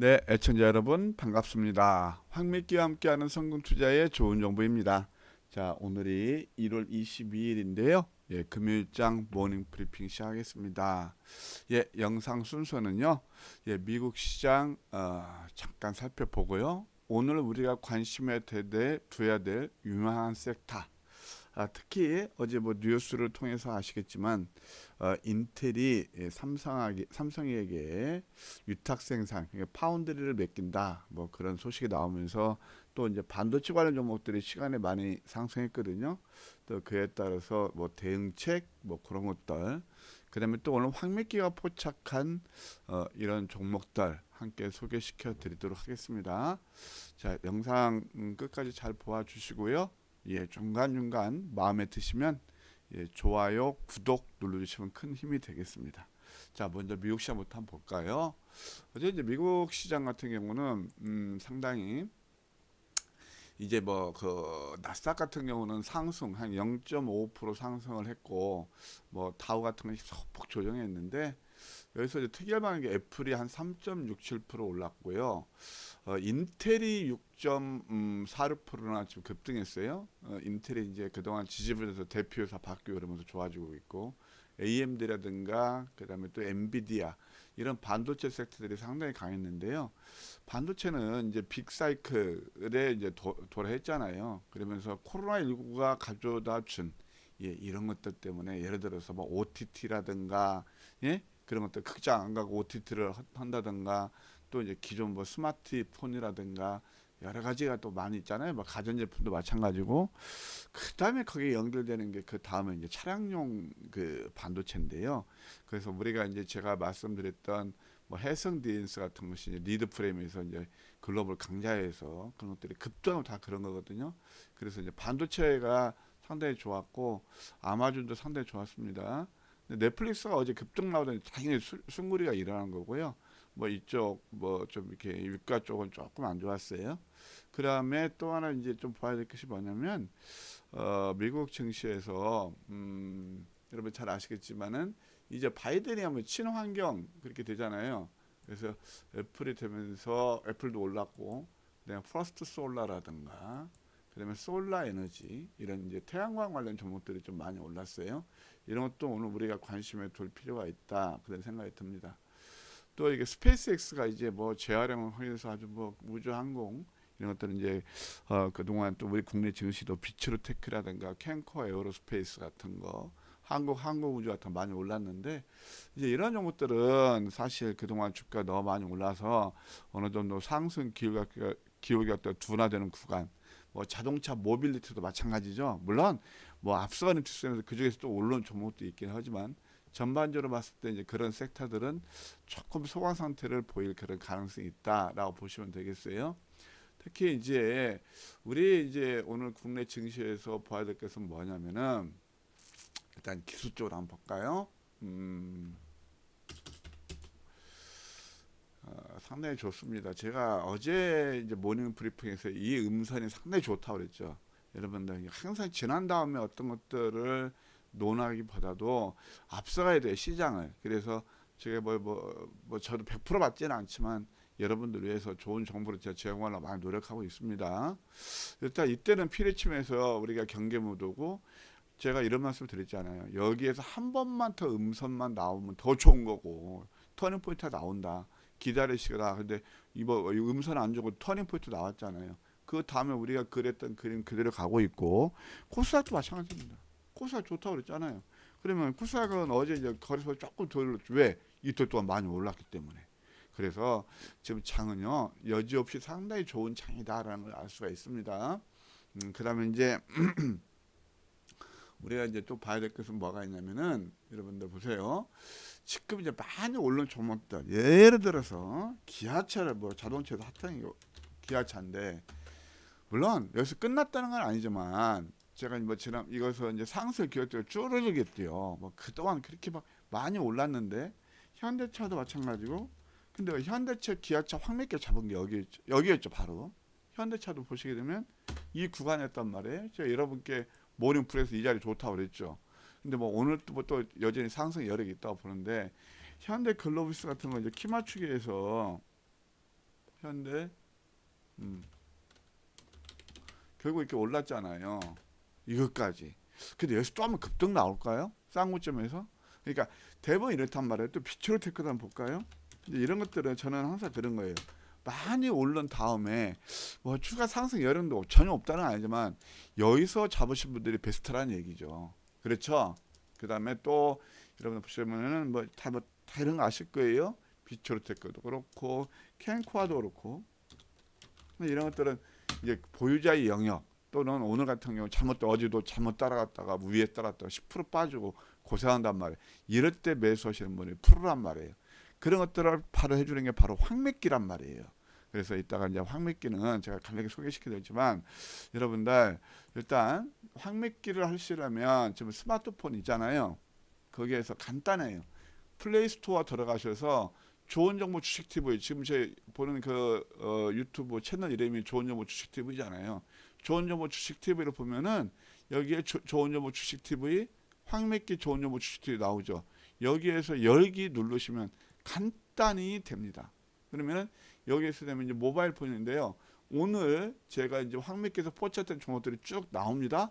네, 애청자 여러분 반갑습니다. 황미끼와 함께하는 성공 투자의 좋은 정보입니다. 자, 오늘이 1월 22일인데요. 예, 금요일장 모닝 브리핑 시작하겠습니다. 예, 영상 순서는요. 예, 미국 시장 어, 잠깐 살펴보고요. 오늘 우리가 관심에 대해 둬야 될 유명한 섹터 아, 특히 어제 뭐 뉴스를 통해서 아시겠지만 어, 인텔이 예, 삼성에게, 삼성에게 위탁 생산, 그러니까 파운드리를 맡긴다. 뭐 그런 소식이 나오면서 또 이제 반도체 관련 종목들이 시간에 많이 상승했거든요. 또 그에 따라서 뭐 대응책 뭐 그런 것들. 그다음에 또 오늘 황미기가 포착한 어, 이런 종목들 함께 소개시켜 드리도록 하겠습니다. 자, 영상 음, 끝까지 잘 보아 주시고요. 예, 중간중간 마음에 드시면 예, 좋아요, 구독 눌러주시면 큰 힘이 되겠습니다. 자, 먼저 미국 시장부터 한번 볼까요? 어제 이제 미국 시장 같은 경우는 음, 상당히 이제 뭐 그 나스닥 같은 경우는 상승 한 0.5% 상승을 했고 뭐 다우 같은 건 소폭 조정했는데 여기서 이제 특이한 게 애플이 한 3.67% 올랐고요. 어, 인텔이 6.46%나 지금 급등했어요. 어, 인텔이 이제 그동안 지지부에서 대표사 바뀌고 그러면서 좋아지고 있고 AMD라든가 그다음에 또 엔비디아 이런 반도체 섹터들이 상당히 강했는데요. 반도체는 이제 빅사이클에 이제 도, 돌아했잖아요. 그러면서 코로나19가 가져다 준 예, 이런 것들 때문에 예를 들어서 뭐 OTT라든가 예? 그런 것들 극장 안 가고 OTT를 한다든가 또 이제 기존 뭐 스마트폰이라든가 여러 가지가 또 많이 있잖아요. 뭐 가전제품도 마찬가지고 그 다음에 거기에 연결되는 게 그 다음에 이제 차량용 그 반도체인데요. 그래서 우리가 이제 제가 말씀드렸던 뭐 해성 디엔스 같은 것이 이제 리드 프레임에서 이제 글로벌 강자에서 그런 것들이 급등하면 다 그런 거거든요. 그래서 이제 반도체가 상당히 좋았고 아마존도 상당히 좋았습니다. 넷플릭스가 어제 급등 나오더니 당연히 수, 순구리가 일어난 거고요. 뭐 이쪽 뭐 좀 이렇게 유가 쪽은 조금 안 좋았어요. 그 다음에 또 하나 이제 좀 봐야 될 것이 뭐냐면 어 미국 증시에서 음 여러분 잘 아시겠지만은 이제 바이든이 하면 친환경 그렇게 되잖아요. 그래서 애플이 되면서 애플도 올랐고 그다음에 퍼스트 솔라라든가 그다음에 솔라 에너지 이런 이제 태양광 관련 종목들이 좀 많이 올랐어요. 이런 것도 오늘 우리가 관심에 둘 필요가 있다 그런 생각이 듭니다. 또 이게 스페이스X가 이제 뭐 재활용을 하면서 아주 뭐 우주 항공 이런 것들은 이제 어 그동안 또 우리 국내 증시도 비츠로테크라든가 캔커 에어로스페이스 같은 거 한국 항공 우주 같은 거 많이 올랐는데 이제 이런 종목들은 사실 그동안 주가 너무 많이 올라서 어느 정도 상승 기회가 기회가 또 둔화되는 구간 뭐 자동차 모빌리티도 마찬가지죠 물론 뭐 앞서가는 추세에서 그 중에서 또 올라온 종목도 있긴 하지만 전반적으로 봤을 때 이제 그런 섹터들은 조금 소강 상태를 보일 그런 가능성이 있다라고 보시면 되겠어요. 특히 이제 우리 이제 오늘 국내 증시에서 봐야 될 것은 뭐냐면은 일단 기술적으로 한번 볼까요? 음, 어, 상당히 좋습니다. 제가 어제 이제 모닝 브리핑에서 이 음선이 상당히 좋다고 그랬죠. 여러분들 항상 지난 다음에 어떤 것들을 논하기보다도 앞서가야 돼요 시장을. 그래서 제가 뭐 뭐 뭐 저도 100% 맞지는 않지만 여러분들 위해서 좋은 정보를 제가 제공하려고 많이 노력하고 있습니다. 일단 이때는 피레침에서 우리가 경계 무도고 제가 이런 말씀 을 드렸잖아요. 여기에서 한 번만 더 음선만 나오면 더 좋은 거고 터닝 포인트가 나온다. 기다리시라. 근데 이번 음선 안 주고 터닝 포인트 나왔잖아요. 그 다음에 우리가 그랬던 그림 그대로 가고 있고 코스닥도 마찬가지입니다. 코스닥 좋다고 그랬잖아요. 그러면 코스닥은 어제 이제 거래소 조금 덜 왜? 이틀 동안 많이 올랐기 때문에. 그래서 지금 장은요 여지없이 상당히 좋은 장이다라는 걸 알 수가 있습니다. 음, 그다음에 이제 우리가 이제 또 봐야 될 것은 뭐가 있냐면은 여러분들 보세요. 지금 이제 많이 올른 종목들 예를 들어서 기아차를 뭐 자동차에서 핫한 기아차인데 물론 여기서 끝났다는 건 아니지만 제가 뭐 지난 이것은 이제 상승 기업들 줄어들겠대요. 뭐 그동안 그렇게 막 많이 올랐는데 현대차도 마찬가지고 근데 현대차, 기아차 개 잡은 게 여기였죠. 여기였죠, 바로. 현대차도 보시게 되면 이 구간이었단 말이에요. 제가 여러분께 모닝풀에서 이 자리 좋다고 그랬죠. 근데 뭐 오늘 또, 또 여전히 상승 여력이 있다고 보는데 현대 글로비스 같은 거 이제 키 맞추기 위해서 현대 음. 결국 이렇게 올랐잖아요. 이것까지. 근데 여기서 또 한번 급등 나올까요? 싼 고점에서? 그러니까 대부분 이렇단 말이에요. 또 비추로 테크도 한번 볼까요? 이런 것들은 저는 항상 그런 거예요. 많이 오른 다음에 뭐 추가 상승 여력도 전혀 없다는 건 아니지만 여기서 잡으신 분들이 베스트라는 얘기죠. 그렇죠? 그 다음에 또 여러분 보시면은 뭐다 뭐, 다 이런 거 아실 거예요. 비초르테크도 그렇고 캔코아도 그렇고 이런 것들은 이제 보유자의 영역 또는 오늘 같은 경우 잘못 어제도 잘못 따라갔다가 위에 따랐다가 10% 빠지고 고생한단 말이에요. 이럴 때 매수하시는 분이 프로란 말이에요. 그런 것들을 바로 해주는 게 바로 황맥기란 말이에요. 그래서 이따가 이제 황맥기는 제가 간략히 소개시켜드리지만 여러분들 일단 황맥기를 하시려면 지금 스마트폰 있잖아요. 거기에서 간단해요. 플레이스토어 들어가셔서 좋은 정보 주식 TV 지금 제 보는 그 어, 유튜브 채널 이름이 좋은 정보 주식 TV잖아요. 좋은 정보 주식 TV를 보면은 여기에 조, 좋은 정보 주식 TV 황맥기 좋은 정보 주식 TV 나오죠. 여기에서 열기 누르시면 간단히 됩니다. 그러면은 여기에서 되면 이제 모바일 폰인데요. 오늘 제가 이제 황맥기에서 포착된 종목들이 쭉 나옵니다.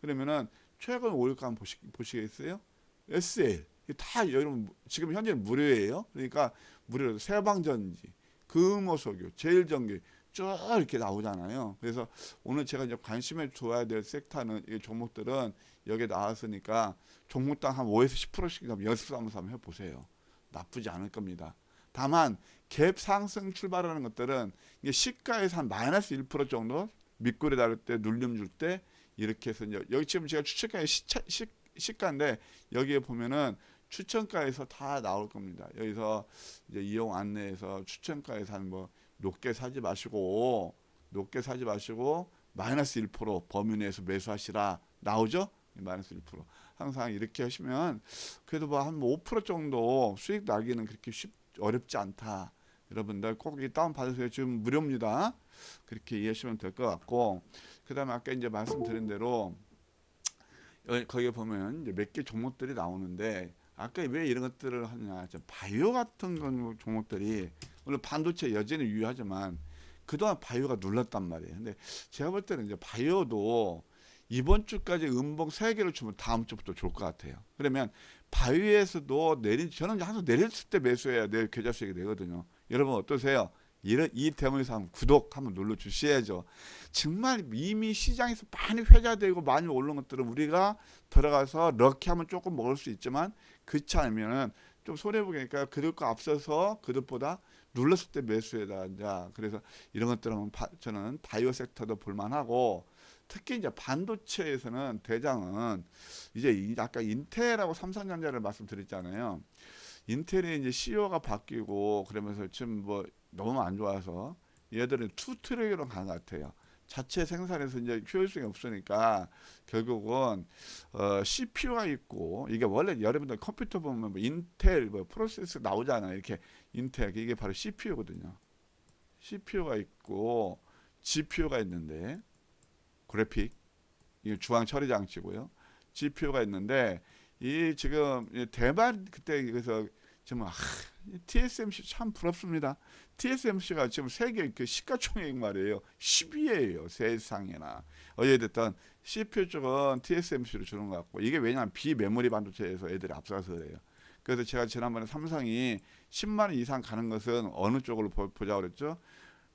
그러면은 최근 5일간 한번 보시, 보시겠어요? SL 다 여러분 지금 현재 무료예요. 그러니까 무료로 세방전지, 금호석유, 제일전기 쭉 이렇게 나오잖아요. 그래서 오늘 제가 이제 관심을 둬야 될 섹터는 이 종목들은 여기에 나왔으니까 종목당 한 5에서 10%씩 연습 한번 해보세요. 나쁘지 않을 겁니다. 다만 갭 상승 출발하는 것들은 이게 시가에서 한 마이너스 1% 정도 밑골에 다를 때 눌림 줄 때 이렇게 해서 이제 여기 지금 제가 추천가의 시차, 시, 시가인데 여기에 보면은 추천가에서 다 나올 겁니다. 여기서 이제 이용 안내에서 추천가에서 한 뭐 높게 사지 마시고 높게 사지 마시고 마이너스 1% 범위 내에서 매수하시라 나오죠? 마이너스 1% 항상 이렇게 하시면 그래도 뭐 한 5% 정도 수익 나기는 그렇게 쉽 어렵지 않다. 여러분들 꼭 이 다운 받으세요. 지금 무료입니다. 그렇게 이해하시면 될 것 같고 그다음에 아까 이제 말씀드린 대로 거기에 보면 몇 개 종목들이 나오는데 아까 왜 이런 것들을 하냐? 저 바이오 같은 건 종목들이 물론 반도체 여전히 유효하지만 그동안 바이오가 눌렀단 말이에요. 근데 제가 볼 때는 이제 바이오도 이번 주까지 음봉 세 개를 주면 다음 주부터 좋을 것 같아요. 그러면 바위에서도 내린 저는 항상 내렸을 때 매수해야 내 계좌 수익이 되거든요. 여러분 어떠세요? 이런 이 대목에서 구독 한번 눌러 주셔야죠. 정말 이미 시장에서 많이 회자되고 많이 오른 것들은 우리가 들어가서 럭키 하면 조금 먹을 수 있지만 그렇지 않으면은 좀 손해 보니까 그들과 앞서서 그들보다 눌렀을 때 매수해다 자 그래서 이런 것들은 바, 저는 바이오 섹터도 볼만하고 특히 이제 반도체에서는 대장은 이제 이- 아까 인텔하고 삼성전자를 말씀드렸잖아요. 인텔이 이제 CEO가 바뀌고 그러면서 지금 뭐 너무 안 좋아서 얘들은 투 트랙으로 가는 것 같아요. 자체 생산에서 이제 효율성이 없으니까 결국은 어, CPU가 있고 이게 원래 여러분들 컴퓨터 보면 뭐 인텔 뭐 프로세스 나오잖아요. 이렇게 인텔 이게 바로 CPU거든요. CPU가 있고 GPU가 있는데 그래픽 이게 중앙 처리 장치고요. GPU가 있는데 이 지금 이 대만 그때 그래서 지금 아, 이 TSMC 참 부럽습니다. TSMC가 지금 세계 그 시가총액 말이에요. 10위예요. 세상에나. 됐던 CPU 쪽은 TSMC로 주는 것 같고 이게 왜냐하면 비메모리 반도체에서 애들이 앞서서 그래요. 그래서 제가 지난번에 삼성이 10만 원 이상 가는 것은 어느 쪽으로 보, 보자 그랬죠?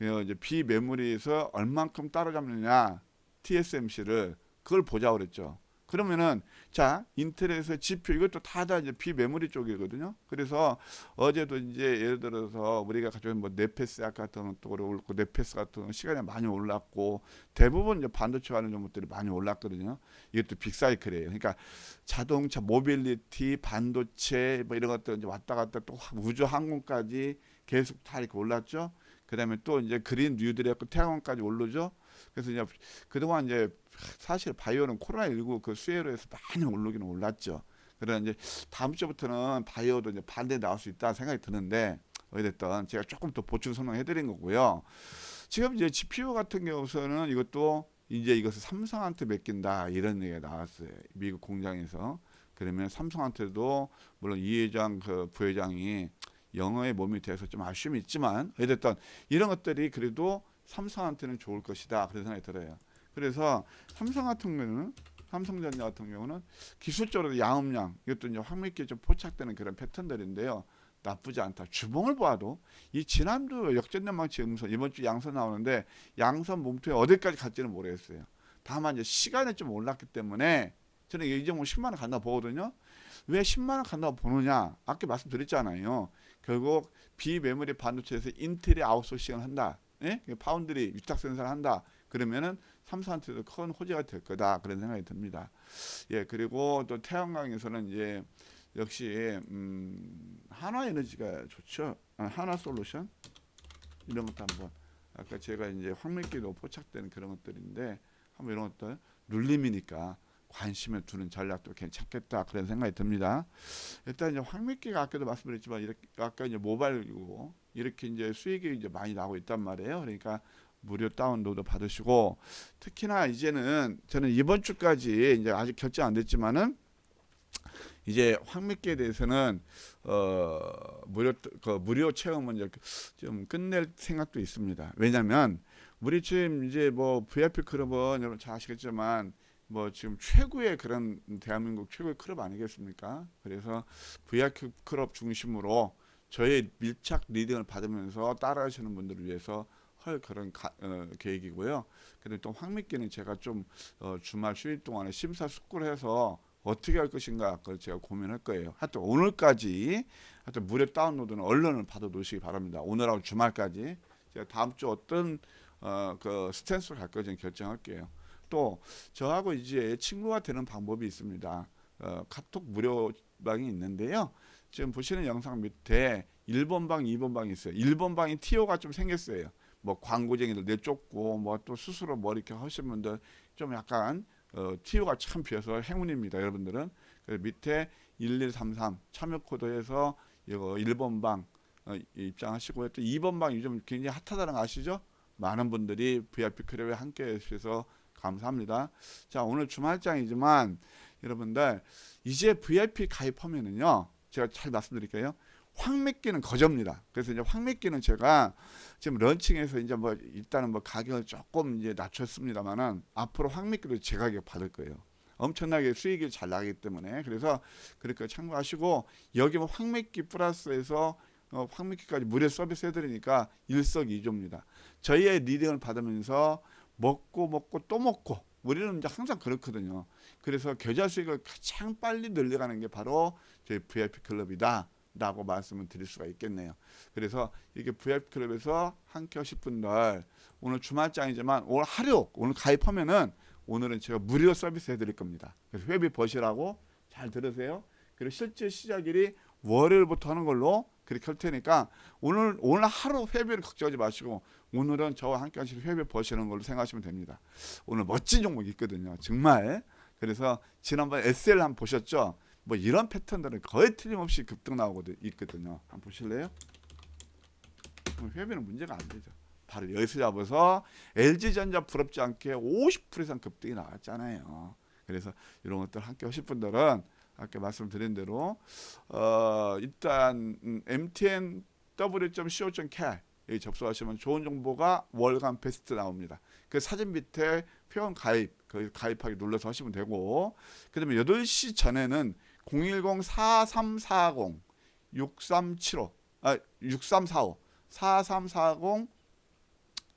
어, 이제 비메모리에서 얼만큼 따라잡느냐 TSMC를 그걸 보자 그랬죠. 그러면은 자 인텔에서 GPU 이것도 다다 이제 비메모리 쪽이거든요. 그래서 어제도 이제 예를 들어서 우리가 가지고 뭐 네페스 같은 것도 그렇고 네페스 같은 건 시간이 많이 올랐고 대부분 이제 반도체 관련 종목들이 많이 올랐거든요. 이것도 빅사이클이에요. 그러니까 자동차, 모빌리티, 반도체 뭐 이런 것들 이제 왔다 갔다 또 우주 항공까지 계속 다 이렇게 올랐죠. 그다음에 또 이제 그린 뉴딜이었고 태양광까지 오르죠. 그래서 이제 그동안 이제 사실 바이오는 코로나 19 그 수혜로 해서 많이 오르기는 올랐죠. 그러나 이제 다음 주부터는 바이오도 이제 반대 나올 수 있다 생각이 드는데 어찌됐든 제가 조금 더 보충 설명해 드린 거고요. 지금 이제 GPU 같은 경우서는 이것도 이제 이것을 삼성한테 맡긴다 이런 얘기가 나왔어요. 미국 공장에서. 그러면 삼성한테도 물론 이 회장 그 부회장이 영어에 몸이 돼서 좀 아쉬움이 있지만 어쨌든 이런 것들이 그래도 삼성한테는 좋을 것이다 그런 생각이 들어요. 그래서 삼성 같은 경우는 삼성전자 같은 경우는 기술적으로 양음량 이것도 이제 확밀하게 좀 포착되는 그런 패턴들인데요. 나쁘지 않다. 주봉을 봐도 이 지난주 역전연망치 음선 이번 주 양선 나오는데 양선 몸통에 어디까지 갈지는 모르겠어요. 다만 이제 시간이 좀 올랐기 때문에 저는 이 종목 10만 원 간다 보거든요. 왜 10만 원 간다고 보느냐? 아까 말씀드렸잖아요. 결국 비메모리 반도체에서 인텔이 아웃소싱을 한다. 예? 파운드리 위탁 생산을 한다. 그러면은 삼성한테도 큰 호재가 될 거다 그런 생각이 듭니다. 예 그리고 또 태양광에서는 이제 역시 음, 한화 에너지가 좋죠. 아, 한화 솔루션 이런 것도 한번 아까 제가 이제 황밀기도 포착되는 그런 것들인데 한번 이런 것들 눌림이니까 관심을 두는 전략도 괜찮겠다 그런 생각이 듭니다. 일단 이제 황밀기가 아까도 말씀드렸지만 이렇게 아까 이제 모바일이고 이렇게 이제 수익이 이제 많이 나고 있단 말이에요. 그러니까 무료 다운로드 받으시고 특히나 이제는 저는 이번 주까지 이제 아직 결정 안 됐지만은 이제 황미기에 대해서는 어 무료 그 무료 체험은 좀 끝낼 생각도 있습니다. 왜냐하면 우리 지금 이제 뭐 VIP 클럽은 여러분 잘 아시겠지만 뭐 지금 최고의 그런 대한민국 최고의 클럽 아니겠습니까? 그래서 VIP 클럽 중심으로 저의 밀착 리딩을 받으면서 따라하시는 분들을 위해서 할 그런 가, 어, 계획이고요. 근데 또 황미기는 제가 좀 어, 주말 휴일 동안에 심사숙고를 해서 어떻게 할 것인가 그걸 제가 고민할 거예요. 하여튼 오늘까지 하여튼 무료 다운로드는 언론을 받아 놓으시기 바랍니다. 오늘하고 주말까지 제가 다음 주 어떤 어, 그 스탠스로 갈 건지 결정할게요. 또 저하고 이제 친구가 되는 방법이 있습니다. 어, 카톡 무료 방이 있는데요. 지금 보시는 영상 밑에 1번 방, 2번 방이 있어요. 1번 방이 티오가 좀 생겼어요. 뭐 광고쟁이들 내쫓고 뭐 또 스스로 뭐 이렇게 하신 분들 좀 약간 어, 티오가 참 비어서 행운입니다. 여러분들은 그 밑에 1133 참여 코드에서 이거 1번 방 어, 입장하시고요. 또 2번 방 요즘 굉장히 핫하다는 거 아시죠? 많은 분들이 VIP 클럽에 함께 해주셔서 감사합니다. 자 오늘 주말장이지만 여러분들 이제 VIP 가입하면은요 제가 잘 말씀드릴게요. 황맥기는 거저입니다. 그래서 이제 황맥기는 제가 지금 런칭해서 이제 뭐 일단은 뭐 가격을 조금 이제 낮췄습니다만은 앞으로 황맥기도 제 가격 받을 거예요. 엄청나게 수익이 잘 나기 때문에 그래서 그렇게 참고하시고 여기 뭐 황맥기 플러스에서 어, 황맥기까지 무료 서비스 해드리니까 일석이조입니다. 저희의 리딩을 받으면서 먹고 먹고 또 먹고 우리는 이제 항상 그렇거든요. 그래서 계좌 수익을 가장 빨리 늘려가는 게 바로 저희 VIP 클럽이다. 라고 말씀을 드릴 수가 있겠네요. 그래서 이게 VIP 클럽에서 함께 하실 분들 오늘 주말장이지만 오늘 하루 오늘 가입하면은 오늘은 제가 무료 서비스 해드릴 겁니다. 그래서 회비 버시라고 잘 들으세요. 그리고 실제 시작일이 월요일부터 하는 걸로 그렇게 할 테니까 오늘 오늘 하루 회비를 걱정하지 마시고 오늘은 저와 함께 하실 회비 버시는 걸로 생각하시면 됩니다. 오늘 멋진 종목이 있거든요. 정말. 그래서 지난번 SL 한번 보셨죠? 뭐 이런 패턴들은 거의 틀림없이 급등 나오거든 있거든요. 한번 보실래요? 회비는 문제가 안 되죠. 바로 여기서 잡아서 LG전자 부럽지 않게 50% 이상 급등이 나왔잖아요. 그래서 이런 것들 함께 하실 분들은 아까 말씀드린 대로 어 일단 음, MTN w.co.kr 여기 접속하시면 좋은 정보가 월간 베스트 나옵니다. 그 사진 밑에 회원 가입 그 가입하기 눌러서 하시면 되고 그다음에 8시 전에는 010-4340 6375 아, 6345 4340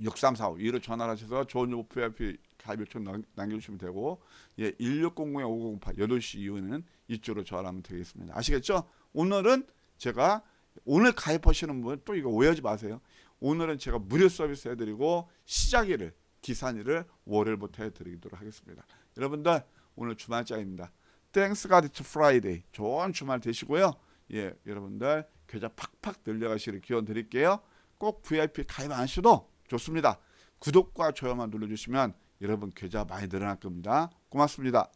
6345 이로 전화를 하셔서 좋은 정보 VIP 가입 요청 남- 남겨주시면 되고 예, 1600-5008 8시 이후에는 이쪽으로 전화하면 되겠습니다. 아시겠죠? 오늘은 제가 오늘 가입하시는 분 또 이거 오해하지 마세요. 오늘은 제가 무료 서비스 해드리고 시작일을 기산일을 월요일부터 해드리도록 하겠습니다. 여러분들 오늘 주말장입니다. God it's Friday. 좋은 주말 되시고요. 예, 여러분들 계좌 팍팍 늘려가시길 기원 드릴게요. 꼭 VIP 가입 안 하셔도 좋습니다. 구독과 좋아요만 눌러주시면 여러분 계좌 많이 늘어날 겁니다. 고맙습니다.